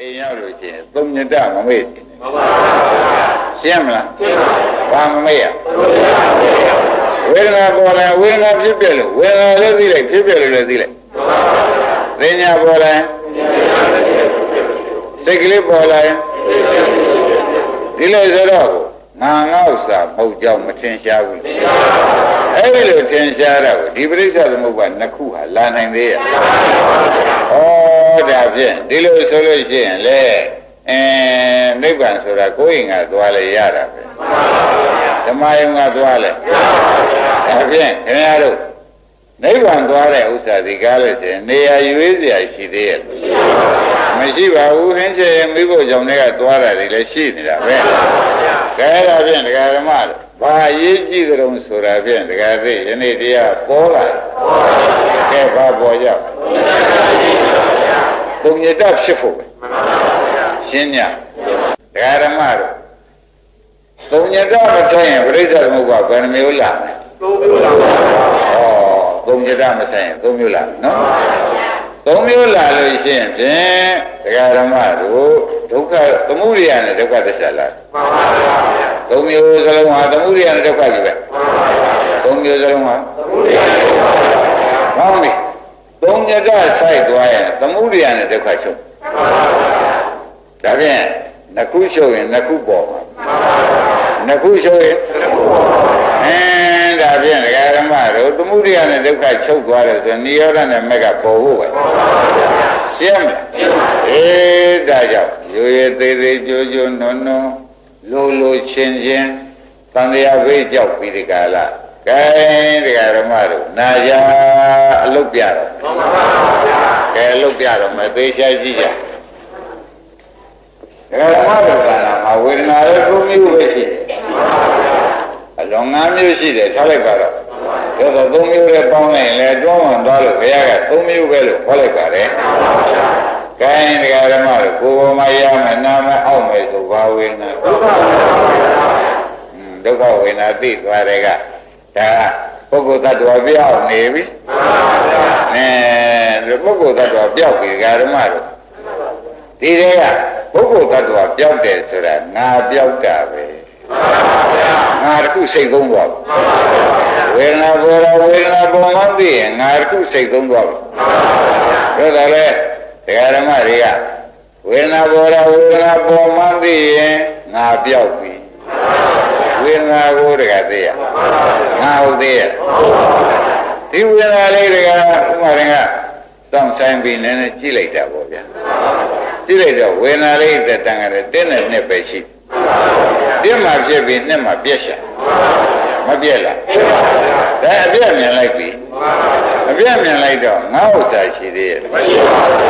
အိမ်ရောက်လို့ရှိရင်သုံးညတမမေ့ဘူးမှန်ပါဗျာရှင်းမလားရှင်းပါဗျာဘာမမေ့ရဘုရားဘုရားဝေဒနာပေါ်လာဝေဒနာဖြစ်ပြလို့ဝေဒနာလည်းသိလိုက်ဖြစ်ပြလို့လည်းသိလိုက်မှန်ပါဗျာသိညာပေါ်လာစိတ်ကလေးပေါ်လာရင်ဒီလိုဆိုတော့ငါငေါ့စာမဟုတ်ကြောင်းမထင်ရှားဘူးအဲ့ဒီလိုထင်ရှားတော့ဒီပရိစ္ဆေသမုပ္ပါနှစ်ခုဟာလာနိုင်သေးရဲ့ဩ ဒါဖြင့်ဒီလိုဆိုလို့ရှိရင်လေအဲနိဗ္ဗာန်ဆိုတာကိုယ်ရင်ကသွားလဲရတာပဲဓမ္မယုံကသွားလဲဒါဖြင့်ခင်ဗျားတို့နိဗ္ဗာန်သွားတဲ့ဥစ္စာဒီကားလို့ရှိရင်နေရာရွေးစရာရှိသေးရဲ့မရှိပါဘူးဟင်းချေမိဖို့ကြောင့်လည်းသွားတာတွေလည်းရှိနေတာပဲကဲဒါဖြင့်ဒကာဓမ္မတို့ဘာအရေးကြီးကြုံဆိုတာဖြင့်ဒကာသိယနေ့တရားပေါ်လာတယ်ကဲဘာပေါ်ကြ ပုံညတဖြစ်ဖို့ပဲရှင်းညဒကာဓမ္မတို့ပုံညတမထိုင်ရင်ပြိဿသမုပ္ပါဘယ်နှမျိုးလာလဲသုံးမျိုးလာပါဗျာဩသုံးညတမဆိုင်ရင်သုံးမျိုးလာမယ်နော်သုံးမျိုးလာလို့ရှိရင်ဖြင့်ဒကာဓမ္မတို့ဒုက္ခသမုဒိယနဲ့ဒုက္ခသစ္စာလာမှန်ပါဗျာသုံးမျိုးစလုံးဟာသမုဒိယနဲ့ဒုက္ခကြီးပဲမှန်ပါဗျာသုံးမျိုးစလုံးဟာဘုရားဘုရားဟောပြီသုံး ညတစိုက်သွားရင်သမုဒိယနဲ့ဒုက္ခချုပ်မှန်ပါဗျာဒါဖြင့်နှစ်ခုချုပ်ရင်နှစ်ခုပေါ်မှာမှန်ပါဗျာနှစ်ခုချုပ်ရင်ဘုရားဘုရားအင်းဒါဖြင့်ဒကာဓမ္မတို့သမုဒိယနဲ့ဒုက္ခချုပ်သွားတယ်ဆိုရင်နိရောဓနဲ့မက်ကပေါ်ဖို့ပဲရှင်းမလားအေးဒါကြောင့်ရိုးရသေးသေးကြိုးကြိုးနွန်းနွန်းလိုလိုချင်းချင်းသံဃာဘေးကြောက်ပြီးဒီကလာ ကဲဒကာဓမ္မတို့နာကြအလုတ်ပြတော့မှန်ပါဗျာကဲအလုတ်ပြတော့မယ်သေချာကြည့်ကြဒကာဓမ္မတို့ကလာမှာဝေဒနာရဲ့သုံးမျိုးပဲရှိတယ်အလွန်ငါးမျိုးရှိတယ်ထားလိုက်ပါတော့ဒါဆိုသုံးမျိုးနဲ့ပေါင်းလိုက်ရင်လည်းတွန်းဝင်သွားလို့ဘုရားကသုံးမျိုးပဲလို့ခေါ်လိုက်ပါတယ်ကဲဒကာဓမ္မတို့ကိုယ်ပေါ်မှာရမယ်နာမအောက်မယ်ဆိုဘာဝေဒနာဒုက္ခပါဗျာอืมဒုက္ခဝေဒနာသိသွားတဲ့က ဒါပုဂ္ဂိုလ်တ attva ပြောင်းနေပြီမှန်ပါဗျာအဲပုဂ္ဂိုလ်တ attva ပြောက်ပြီဒကာဓမ္မတို့ဒီတဲ့ကပုဂ္ဂိုလ်တ attva ပြောက်တယ်ဆိုတာငါပြောက်တာပဲမှန်ပါဗျာငါတစ်ခုစိတ်သုံးသွားပြီမှန်ပါဗျာဝေဒနာပေါ်တာဝေဒနာပေါ်မှသိရင်ငါတစ်ခုစိတ်သုံးသွားပြီမှန်ပါဗျာဒါကြလေဒကာဓမ္မတွေကဝေဒနာပေါ်တာဝေဒနာပေါ်မှသိရင်ငါပြောက်ပြီ ဝေဒနာကိုတကသိရငါဟုတ်သေးရဲ့ဒီဝေဒနာလေးတကဥမာရင်ကစောင့်ဆိုင်ပြီးနည်းနည်းကြည့်လိုက်တာပေါ့ဗျာကြည့်လိုက်တော့ဝေဒနာလေးတက်တန်ကြတယ်တင်းနဲ့နှစ်ပဲရှိတင်းမှဖြစ်ပြီးနှစ်မှပြက်ရှာမပြက်လားဒါအပြက်မြင်လိုက်ပြီအပြက်မြင်လိုက်တော့ငါဥစ္စာရှိသေးရဲ့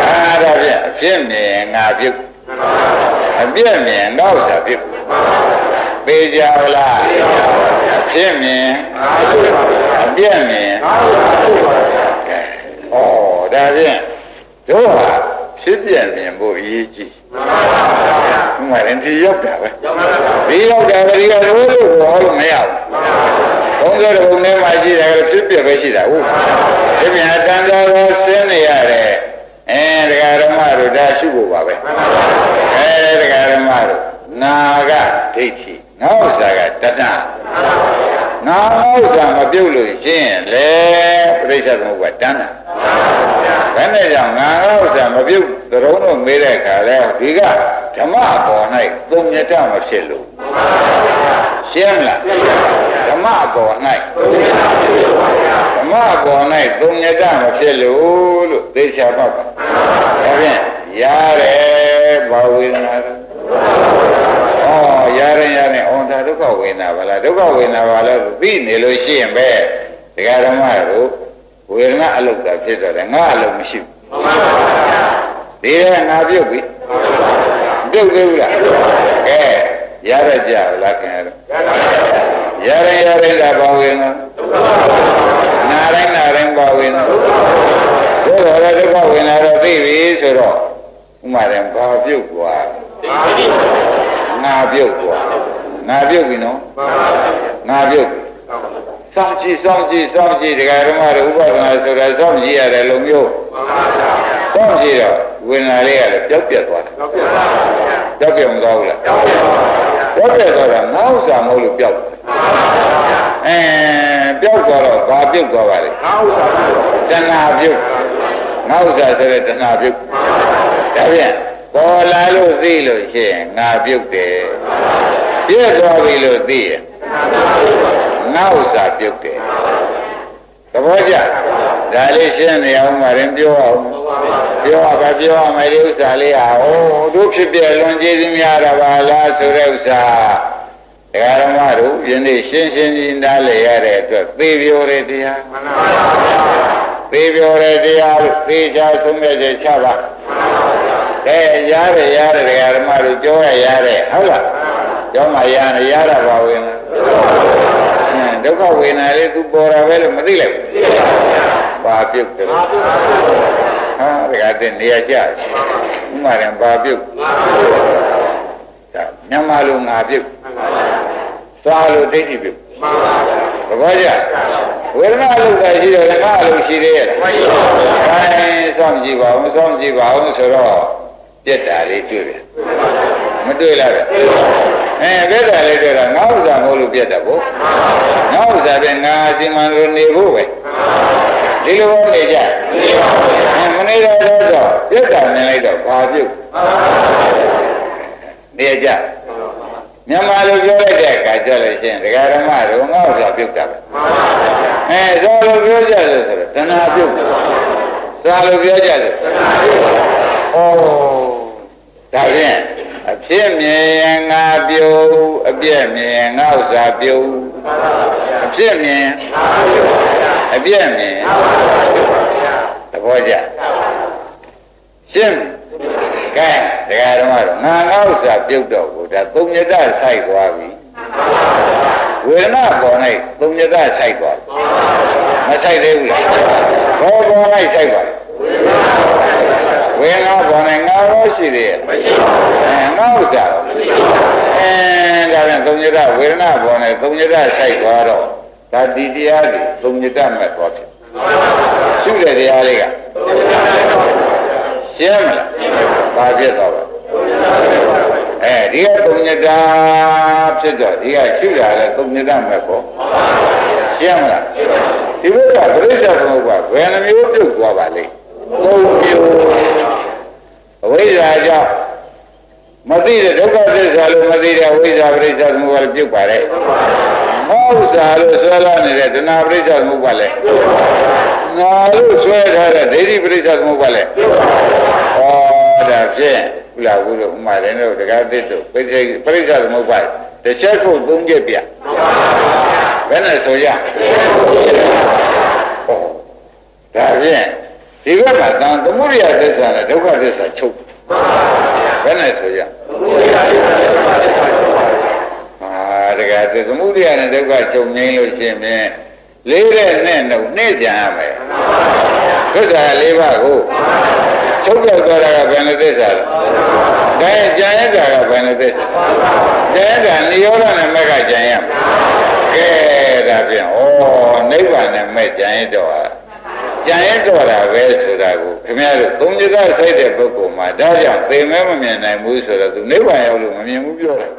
အာဒါဖြင့်အပြက်မြင်ရင်ငါပြုတ်အပြက်မြင်ငါဥစ္စာပြုတ် ပေကြလားအပြက်မြင်အပြက်မြင်ကဲဩဒါဖြင့်တို့ဟာဖြစ်ပြမြင်ဖို့အရေးကြီးဥမာရင်ဒီရောက်တာပဲဒီရောက်တာပဲဒီကတို့လို့ဟောလို့မရဘူးဘုံစရဘုံထဲမှာရှိတယ်ဖြစ်ပြပဲရှိတာဟုတ်ဖြစ်ပြအတန်တော်ကိုဆင်းနေရတယ်အဲဒကာဓမ္မတို့ဒါရှုဖို့ပါပဲအဲဒကာဓမ္မတို့နာကဒိဋ္ဌိ ငါဥစ္စာကတတ္တငါဥစ္စာမပြုတ်လို့ရှင်းလေပြိဿသမုပ္ပါတန်းတာဘယ်နဲ့ကြောင့်ငါဥစ္စာမပြုတ်သရုံးတော့မေးတဲ့အခါလဲဒီကဓမ္မပေါ်၌သုံးညတမဖြစ်လို့ရှင်းမလားဓမ္မပေါ်၌ဓမ္မပေါ်၌သုံးညတမဖြစ်လို့လို့သိချာပါပါဒါဖြင့်ရတယ်ဘာဝေဒနာလဲဩ ရရင်ရရင်အောင်တာဒုက္ခဝေနာပါလားဒုက္ခဝေနာပါလားသိနေလို့ရှိရင်ပဲတရားဓမ္မတို့ဝေဒနာအလုတ်တာဖြစ်တော့တယ်ငါအလုတ်မရှိဘူးမှန်ပါပါဘုရားဒီကငါပြုတ်ပြီမှန်ပါပါဘုရားပြုတ်သေးဘူးလားကဲရရကြလားခင်ဗျာရရရရတာပါဝင်လားဒုက္ခပါပါနာရိုင်းနာရိုင်းပါဝင်လားဒုက္ခပါပါဒုက္ခဝေနာတော့သိပြီဆိုတော့ဥမာတယ်ဘာပြုတ်သွားသိပြီ ငါပြုတ်သွားငါပြုတ်ပြီနော်ငါပြုတ်စောင့်ကြည့်စောင့်ကြည့်စောင့်ကြည့်ဒကာဓမ္မတွေဥပဒနာဆိုတာစောင့်ကြည့်ရတယ်လုံမျိုးစောင့်ကြည့်တော့ဝိညာဉ်လေးရတယ်ပြောက်ပြက်သွားတယ်ပြောက်ပြက်မသွားဘူးလားပြောက်ပြက်သွားတာငါဥစ္စာမဟုတ်လို့ပြောက်အဲပြောက်သွားတော့ဘာပြုတ်သွားပါလဲငါဥစ္စာတဏှာပြုတ်ငါဥစ္စာဆိုတဲ့တဏှာပြုတ်ဒါပြန် ပေါ်လာလို့သိလို့ရှိရင်ငါပြုတ်တယ်ပြည့်သွားပြီလို့သိရင်ငါဥစ္စာပြုတ်တယ်သဘောကျဒါလေးရှင်းနေအောင်မရင်ပြောအောင်ပြောရပါပြောရမယ်ဒီဥစ္စာလေးဟာဟိုတို့ဖြစ်ပြလွန်ကျေးဇူးများတာပါလားဆိုတဲ့ဥစ္စာဒကာရမတို့ယနေ့ရှင်းရှင်းကြီးနားလည်ရတဲ့အတွက်သေပြောတဲ့တရားမှန်ပါဗျာသေပြောတဲ့တရားလို့သေချာဆုံးဖြတ်ချက်ချပါ ကဲရတယ်ရတယ်ဒကာရမတို့ပြောရရတယ်ဟုတ်လားကျောင်းမှာရတယ်ရတာပါဝင်လားအင်းဒုက္ခဝေဒနာလေးသူပေါ်တာပဲလို့မသိလိုက်ဘူးဘာပြုတ်တယ်ငါပြုတ်ပါဗျာဟာဒကာတဲ့နေရာကျတယ်ဥမာရင်ဘာပြုတ်ငါပြုတ်ပါဗျာဒါမြန်မာလိုငါပြုတ်သွားလို့ဒိဋ္ဌိပြုတ်မှန်ပါဗျာသဘောကျဝေဒနာလို့သာရှိတယ်ငါလို့ရှိသေးရဲ့မရှိပါဘူးဗျာအဲစောင့်ကြည့်ပါဦးစောင့်ကြည့်ပါဦးဆိုတော့ ပြက်တာလေးတွေ့ပြန်မတွေ့လားဗျအဲပြက်တာလေးတွေ့တာငါဥစ္စာမဟုတ်လို့ပြက်တာပေါ့ငါဥစ္စာပဲငါအစီမံလို့နေဖို့ပဲဒီလိုပဲနေကြအဲမနေတော့တော့ပြက်တာနေလိုက်တော့ဘာပြုတ်နေကြမြန်မာလိုပြောလိုက်တဲ့အခါကျလို့ရှိရင်ဒကာဓမ္မတို့ငါဥစ္စာပြုတ်တာပဲအဲဇောလိုပြောကြလို့ဆိုတော့တဏှာပြုတ်ဇာလိုပြောကြတယ်ဩ ဒါဖြင့်အဖြစ်မြင်ရင်ငါပြုံးအပြည့်မြင်ရင်ငါဥစ္စာပြုံးအဖြစ်မြင်အပြည့်မြင်သဘောကျရှင်းကဲတရားတော်ကတော့ငါငါဥစ္စာပြုတ်တော့ဘူးဒါသုံးညတဆိုင်သွားပြီဝေဒနာပေါ်၌သုံးညတဆိုင်သွားပြီမဆိုင်သေးဘူးလားဘောပေါ်၌ဆိုင်ပါဝေဒနာ ပေါ်၌ငါရောရှိသေးရဲ့မရှိပါဘူးအဲငါဥစ္စာတော့အဲဒါပြန်သုံးညတဝေဒနာပေါ်၌သုံးညတဆိုင်သွားတော့ဒါဒီတရားတွေသုံးညတမဲ့သွားဖြစ်ရှုတဲ့တရားလေးကရှင်းမလားဘာဖြစ်သွားပါအဲဒီကသုံးညတဖြစ်တော့ဒီကရှုတာလဲသုံးညတမဲ့ပေါ့ရှင်းမလားဒီဘက်ကပြိဿသမုပ္ပါဘယ်နှမျိုးပြုတ်သွားပါလိမ့်သုံးမျိုး အဝိဇ္ဇာကြောင့်မသိတဲ့ဒုက္ခသစ္စာလို့မသိတဲ့ဝိဇ္ဇာပရိစ္ဆသမုပ္ပါပြုတ်ပါလေငေါဥစ္စာလို့ဆွဲလာနေတဲ့တဏှာပရိစ္ဆသမုပ္ပါလေငါလို့ဆွဲထားတဲ့ဒိဋ္ဌိပရိစ္ဆသမုပ္ပါလေဩဒါဖြင့်ကုလားဘူးလို့ဥမာတယ်တို့တကားသစ်တို့ပရိစ္ဆေပရိစ္ဆသမုပ္ပါတစ်ချက်ခုသုံးချက်ပြဘယ်နဲ့ဆိုရဩဒါဖြင့်ဒီဘက်မှာသံသမုဒိယသစ္စာနဲ့ဒုက္ခသစ္စာချုပ် ဘယ်နဲ့ဆိုရအာတကယ်သူသမုဒိယနဲ့ဒုက္ခချုပ်ငိမ့်လို့ရှိရင်ဖြင့်လေးတဲ့နဲ့နှုတ်နှိမ့်ကြရမယ်သစ္စာလေးပါးကိုချုပ်ပြောက်သွားတာကဘယ်နဲ့သစ္စာလဲဒါကြံရတာကဘယ်နဲ့သစ္စာကြံရတာနိရောဓနဲ့မဲ့ကကြံရမယ်ကဲဒါဖြင့်ဩနိဗ္ဗာန်နဲ့မဲ့ကြံရတော့ဟာ ကြံရတော့တာပဲဆိုတာကိုခင်ဗျားတို့သုံးညသဆိုင်တဲ့ပုဂ္ဂိုလ်မှာဒါကြောင့်သိမဲမမြင်နိုင်ဘူးဆိုတော့သူနိဗ္ဗာန်ရောက်လို့မမြင်ဘူးပြောတယ်